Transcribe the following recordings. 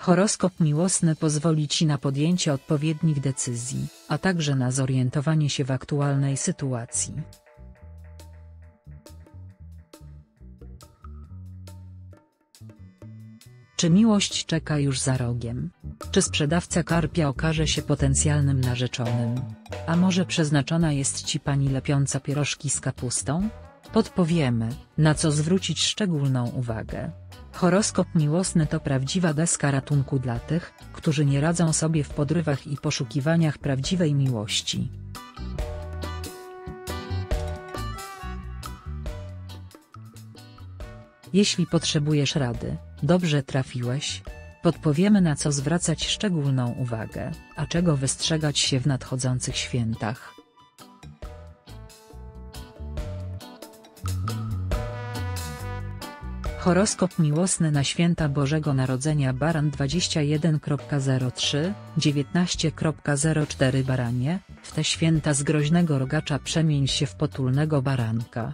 Horoskop miłosny pozwoli Ci na podjęcie odpowiednich decyzji, a także na zorientowanie się w aktualnej sytuacji. Czy miłość czeka już za rogiem? Czy sprzedawca karpia okaże się potencjalnym narzeczonym? A może przeznaczona jest Ci pani lepiąca pierożki z kapustą? Podpowiemy, na co zwrócić szczególną uwagę. Horoskop miłosny to prawdziwa deska ratunku dla tych, którzy nie radzą sobie w podrywach i poszukiwaniach prawdziwej miłości. Jeśli potrzebujesz rady, dobrze trafiłeś. Podpowiemy na co zwracać szczególną uwagę, a czego wystrzegać się w nadchodzących świętach. Horoskop miłosny na święta Bożego Narodzenia Baran 21.03, 19.04 Baranie, w te święta z groźnego rogacza przemień się w potulnego baranka.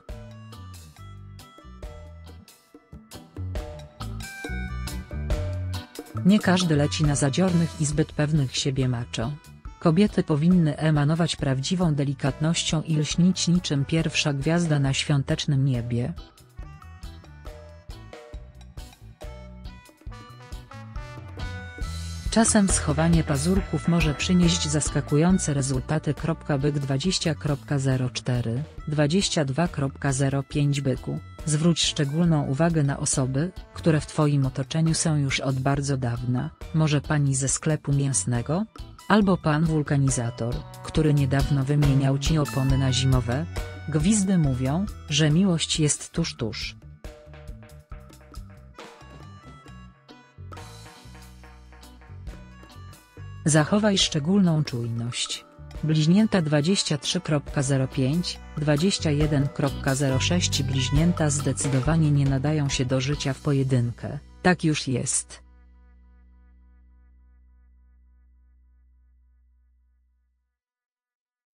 Nie każdy leci na zadziornych i zbyt pewnych siebie macho. Kobiety powinny emanować prawdziwą delikatnością i lśnić niczym pierwsza gwiazda na świątecznym niebie. Czasem schowanie pazurków może przynieść zaskakujące rezultaty. Byk 20.04, 22.05 Byku, zwróć szczególną uwagę na osoby, które w Twoim otoczeniu są już od bardzo dawna, może pani ze sklepu mięsnego? Albo pan wulkanizator, który niedawno wymieniał Ci opony na zimowe? Gwizdy mówią, że miłość jest tuż tuż. Zachowaj szczególną czujność. Bliźnięta 23.05, 21.06 Bliźnięta zdecydowanie nie nadają się do życia w pojedynkę, tak już jest.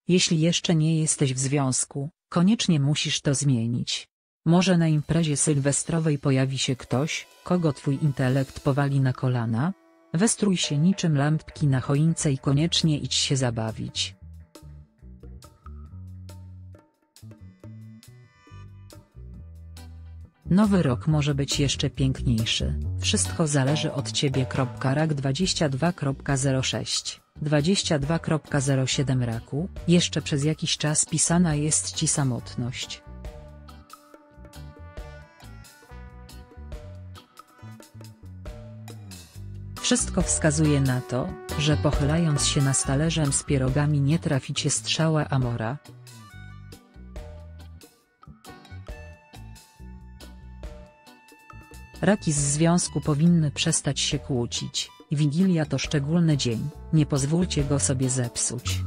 Jeśli jeszcze nie jesteś w związku, koniecznie musisz to zmienić. Może na imprezie sylwestrowej pojawi się ktoś, kogo twój intelekt powali na kolana, Westrój się niczym lampki na choince i koniecznie idź się zabawić. Nowy rok może być jeszcze piękniejszy, wszystko zależy od Ciebie. Rak 22.06 22.07 Raku, jeszcze przez jakiś czas pisana jest Ci samotność. Wszystko wskazuje na to, że pochylając się na talerzem z pierogami nie traficie strzała Amora. Raki z związku powinny przestać się kłócić, Wigilia to szczególny dzień, nie pozwólcie go sobie zepsuć.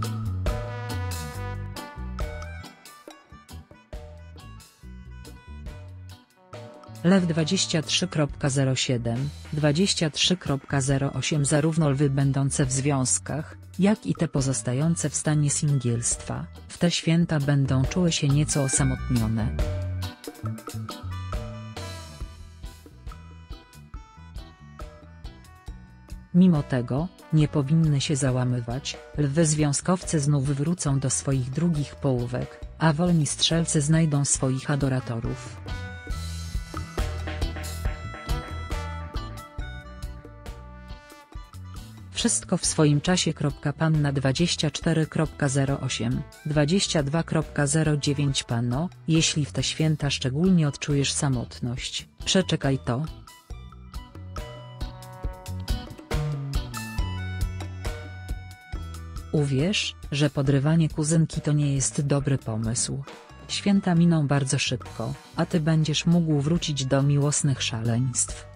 Lew 23.07, 23.08 Zarówno lwy będące w związkach, jak i te pozostające w stanie singielstwa, w te święta będą czuły się nieco osamotnione. Mimo tego, nie powinny się załamywać, lwy związkowcy znów wrócą do swoich drugich połówek, a wolni strzelcy znajdą swoich adoratorów. Wszystko w swoim czasie. Panna 24.08, 22.09 Panno, jeśli w te święta szczególnie odczujesz samotność, przeczekaj to. Uwierz, że podrywanie kuzynki to nie jest dobry pomysł. Święta miną bardzo szybko, a ty będziesz mógł wrócić do miłosnych szaleństw.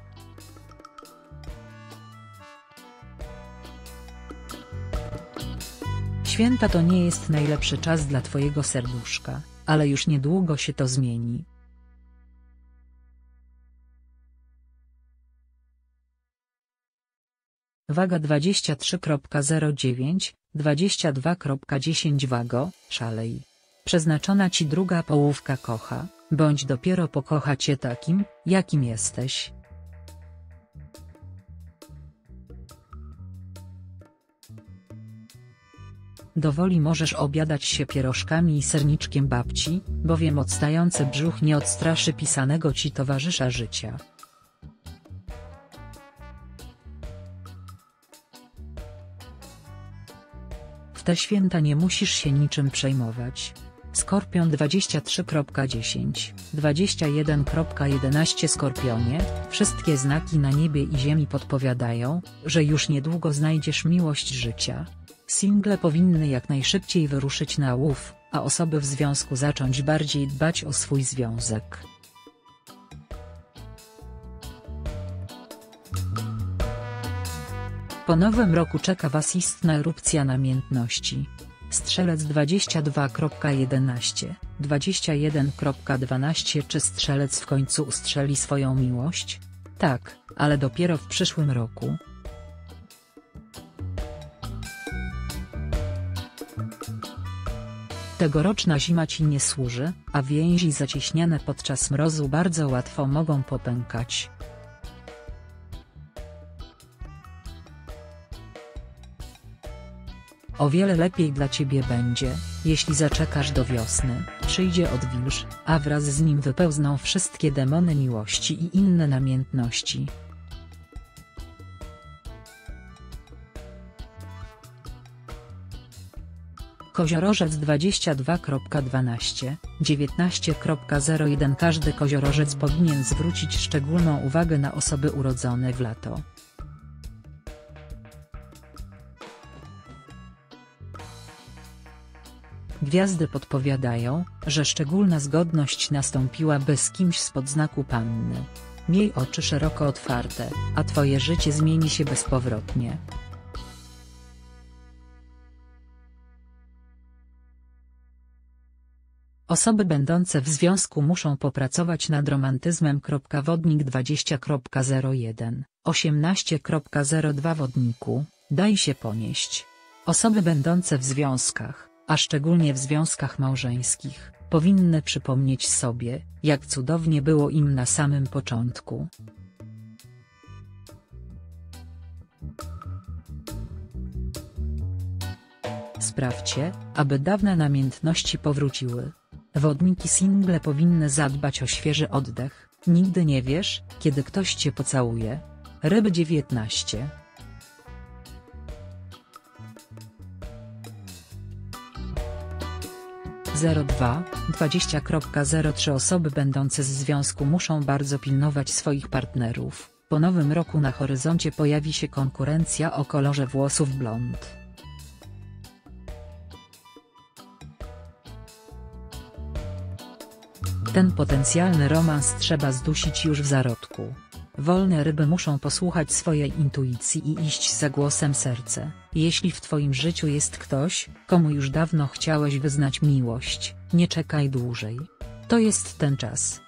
Święta to nie jest najlepszy czas dla twojego serduszka, ale już niedługo się to zmieni. Waga 23.09, 22.10 Wago, szalej. Przeznaczona ci druga połówka kocha, bądź dopiero pokocha cię takim, jakim jesteś. Dowoli możesz obiadać się pierożkami i serniczkiem babci, bowiem odstający brzuch nie odstraszy pisanego ci towarzysza życia. W te święta nie musisz się niczym przejmować. Skorpion 23.10, 21.11 Skorpionie, wszystkie znaki na niebie i ziemi podpowiadają, że już niedługo znajdziesz miłość życia. Single powinny jak najszybciej wyruszyć na łów, a osoby w związku zacząć bardziej dbać o swój związek. Po nowym roku czeka Was istna erupcja namiętności. Strzelec 22.11, 21.12 Czy strzelec w końcu ustrzeli swoją miłość? Tak, ale dopiero w przyszłym roku. Tegoroczna zima ci nie służy, a więzi zacieśniane podczas mrozu bardzo łatwo mogą popękać. O wiele lepiej dla ciebie będzie, jeśli zaczekasz do wiosny, przyjdzie odwilż, a wraz z nim wypełzną wszystkie demony miłości i inne namiętności. Koziorożec 22.12, 19.01 Każdy koziorożec powinien zwrócić szczególną uwagę na osoby urodzone w lato. Gwiazdy podpowiadają, że szczególna zgodność nastąpiłaby z kimś z podznaku Panny. Miej oczy szeroko otwarte, a twoje życie zmieni się bezpowrotnie. Osoby będące w związku muszą popracować nad romantyzmem. Wodnik 20.01, 18.02 Wodniku, daj się ponieść. Osoby będące w związkach, a szczególnie w związkach małżeńskich, powinny przypomnieć sobie, jak cudownie było im na samym początku. Sprawdźcie, aby dawne namiętności powróciły. Wodniki single powinny zadbać o świeży oddech, nigdy nie wiesz, kiedy ktoś cię pocałuje. Ryby 19 02, 20.03 Osoby będące w związku muszą bardzo pilnować swoich partnerów. Po nowym roku na horyzoncie pojawi się konkurencja o kolorze włosów blond. Ten potencjalny romans trzeba zdusić już w zarodku. Wolne ryby muszą posłuchać swojej intuicji i iść za głosem serca. Jeśli w twoim życiu jest ktoś, komu już dawno chciałeś wyznać miłość, nie czekaj dłużej. To jest ten czas.